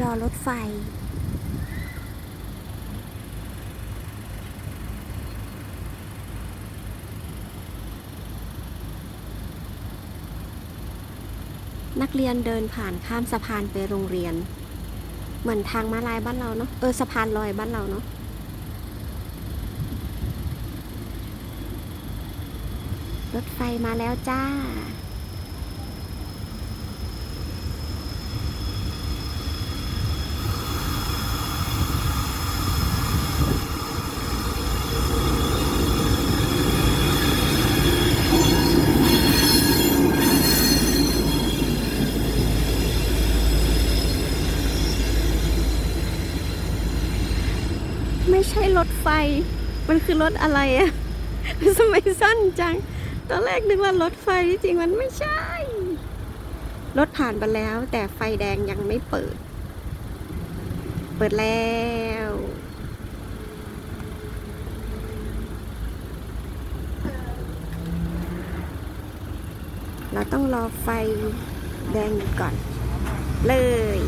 รอรถไฟ นักเรียนเดินผ่านข้ามสะพานไปโรงเรียน เหมือนทางม้าลายบ้านเราเนาะเออสะพานลอยบ้านเราเนาะรถไฟมาแล้วจ้า ไม่ใช่รถไฟ มันคือรถอะไรอะทำไมสั้นจัง ตอนแรกนึกว่ารถไฟที่จริงมันไม่ใช่ รถผ่านไปแล้ว แต่ไฟแดงยังไม่เปิด เปิดแล้วเราต้องรอไฟแดงก่อน เลย